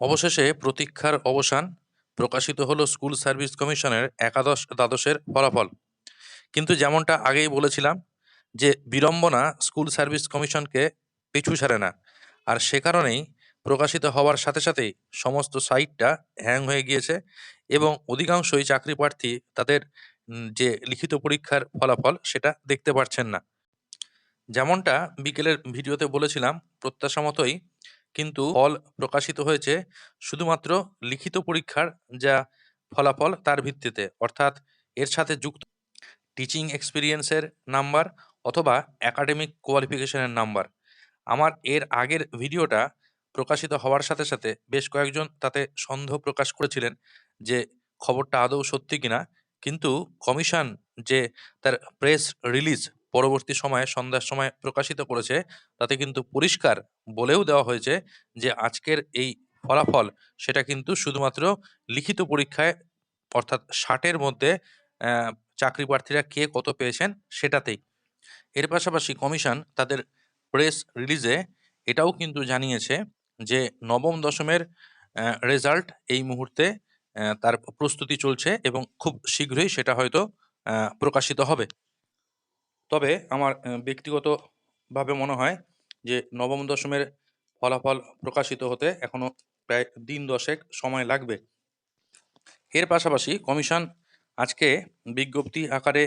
অবশেষে প্রতীক্ষার অবসান প্রকাশিত হলো স্কুল সার্ভিস কমিশনের একাদশ দ্বাদশের ফলাফল। কিন্তু যেমনটা আগেই বলেছিলাম যে বিড়ম্বনা স্কুল সার্ভিস কমিশনকে পিছু ছাড়ে না। আর সে কারণেই প্রকাশিত হওয়ার সাথে সাথেই সমস্ত সাইটটা হ্যাং হয়ে গিয়েছে এবং অধিকাংশই চাকরি প্রার্থী তাদের যে লিখিত পরীক্ষার ফলাফল সেটা দেখতে পারছেন না। যেমনটা বিকেলের ভিডিওতে বলেছিলাম, প্রত্যাশা মতোই কিন্তু ফল প্রকাশিত হয়েছে শুধুমাত্র লিখিত পরীক্ষার যা ফলাফল তার ভিত্তিতে। অর্থাৎ এর সাথে যুক্ত টিচিং এক্সপিরিয়েন্সের নাম্বার অথবা একাডেমিক কোয়ালিফিকেশনের নাম্বার আমার এর আগের ভিডিওটা প্রকাশিত হওয়ার সাথে সাথে বেশ কয়েকজন তাতে সন্দেহ প্রকাশ করেছিলেন যে খবরটা আদৌ সত্যি কিনা। কিন্তু কমিশন যে তার প্রেস রিলিজ পরবর্তী সময়ে, সন্ধ্যার সময় প্রকাশিত করেছে। তাতে কিন্তু পরিষ্কার বলেও দেওয়া হয়েছে যে, আজকের এই ফলাফল সেটা কিন্তু শুধুমাত্র লিখিত পরীক্ষায়, অর্থাৎ ষাটের মধ্যে চাকরি প্রার্থীরা কে কত পেয়েছেন সেটাতেই। এর পাশাপাশি কমিশন তাদের প্রেস রিলিজে এটাও কিন্তু জানিয়েছে যে, নবম দশমের রেজাল্ট এই মুহূর্তে তার প্রস্তুতি চলছে এবং খুব শীঘ্রই সেটা হয়তো প্রকাশিত হবে। তবে আমার ব্যক্তিগতভাবে মনে হয় যে নবম দশমের ফলাফল প্রকাশিত হতে এখনও প্রায় দিন দশেক সময় লাগবে। এর পাশাপাশি কমিশন আজকে বিজ্ঞপ্তি আকারে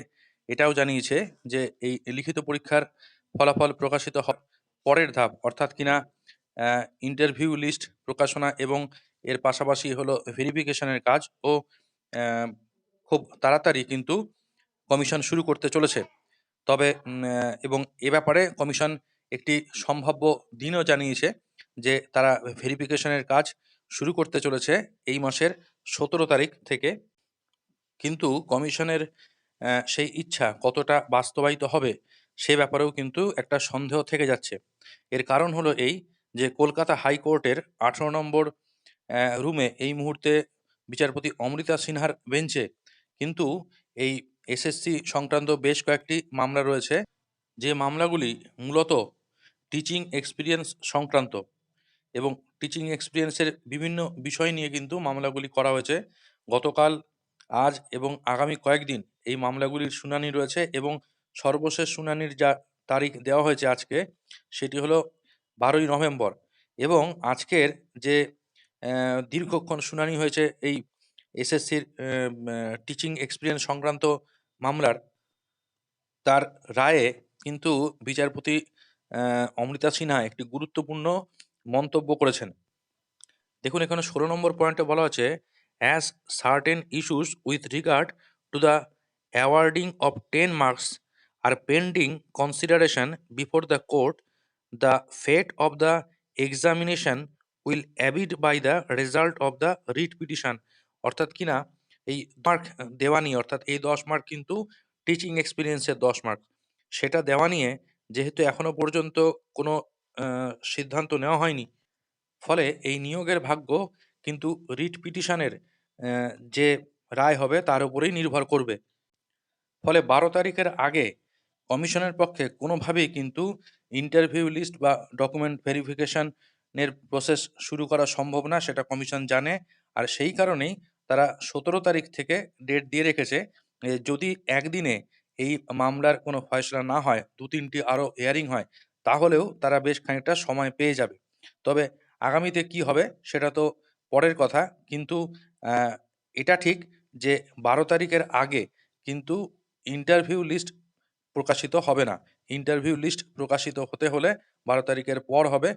এটাও জানিয়েছে যে এই লিখিত পরীক্ষার ফলাফল প্রকাশিত হওয়ার পরের ধাপ, অর্থাৎ কিনা ইন্টারভিউ লিস্ট প্রকাশনা এবং এর পাশাপাশি হলো ভেরিফিকেশনের কাজ ও খুব তাড়াতাড়ি কিন্তু কমিশন শুরু করতে চলেছে। তবে এবং এ ব্যাপারে কমিশন একটি সম্ভাব্য দিনও জানিয়েছে যে তারা ভেরিফিকেশনের কাজ শুরু করতে চলেছে এই মাসের সতেরো তারিখ থেকে। কিন্তু কমিশনের সেই ইচ্ছা কতটা বাস্তবায়িত হবে সে ব্যাপারেও কিন্তু একটা সন্দেহ থেকে যাচ্ছে। এর কারণ হলো এই যে কলকাতা হাইকোর্টের আঠারো নম্বর রুমে এই মুহূর্তে বিচারপতি অমৃতা সিনহার বেঞ্চে কিন্তু এই এসএসসি সংক্রান্ত বেশ কয়েকটি মামলা রয়েছে। যে মামলাগুলি মূলত টিচিং এক্সপিরিয়েন্স সংক্রান্ত এবং টিচিং এক্সপিরিয়েন্সের বিভিন্ন বিষয় নিয়ে কিন্তু মামলাগুলি করা হয়েছে। গতকাল, আজ এবং আগামী কয়েকদিন এই মামলাগুলির শুনানি রয়েছে এবং সর্বশেষ শুনানির যা তারিখ দেওয়া হয়েছে আজকে, সেটি হলো বারোই নভেম্বর এবং আজকের যে দীর্ঘক্ষণ শুনানি হয়েছে এই এসএসসির টিচিং এক্সপিরিয়েন্স সংক্রান্ত মামলার, তার রায়ে কিন্তু বিচারপতি অমৃতা সিনহা একটি গুরুত্বপূর্ণ মন্তব্য করেছেন। দেখুন, এখানে ষোলো নম্বর পয়েন্টে বলা হচ্ছে as certain issues with regard to the awarding of ten marks are pending consideration before the court the fate of the examination will abide by the result of the writ petition অর্থাৎ কিনা এই mark দেওয়া নিয়ে, অর্থাৎ এই দশ mark কিন্তু teaching এক্সপিরিয়েন্সের দশ মার্ক সেটা দেওয়া নিয়ে যেহেতু এখনও পর্যন্ত কোনো সিদ্ধান্ত নেওয়া হয়নি, ফলে এই নিয়োগের ভাগ্য কিন্তু রিট পিটিশনের যে রায় হবে তার উপরেই নির্ভর করবে, ফলে বারো তারিখের আগে কমিশনের পক্ষে কোনোভাবেই কিন্তু ইন্টারভিউ লিস্ট বা ডকুমেন্ট ভেরিফিকেশনের প্রসেস শুরু করা সম্ভব না, সেটা কমিশন জানে, আর সেই কারণেই তারা সতেরো তারিখ থেকে ডেট দিয়ে রেখেছে যদি একদিনে এই মামলার কোনো ফয়সলা না হয়, দু তিনটি আরও হিয়ারিং হয়, তাহলেও তারা বেশ খানিকটা সময় পেয়ে যাবে। তবে আগামীতে কি হবে সেটা তো পরের কথা, কিন্তু এটা ঠিক যে বারো তারিখের আগে কিন্তু ইন্টারভিউ লিস্ট প্রকাশিত হবে না। ইন্টারভিউ লিস্ট প্রকাশিত হতে হলে বারো তারিখের পর হবে।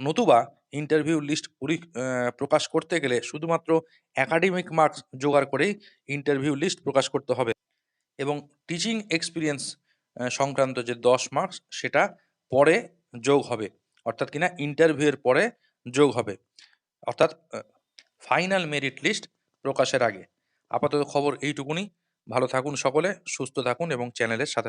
নতুবা ইন্টারভিউ লিস্ট প্রকাশ করতে গেলে শুধুমাত্র একাডেমিক মার্কস জোগাড় করেই ইন্টারভিউ লিস্ট প্রকাশ করতে হবে। এবং টিচিং এক্সপিরিয়েন্স সংক্রান্ত যে দশ মার্কস সেটা পরে যোগ হবে। অর্থাৎ কিনা ইন্টারভিউয়ের পরে যোগ হবে। অর্থাৎ ফাইনাল মেরিট লিস্ট প্রকাশের আগে। আপাতত খবর এইটুকুনি। ভালো থাকুন সকলে, সুস্থ থাকুন এবং চ্যানেলের সাথে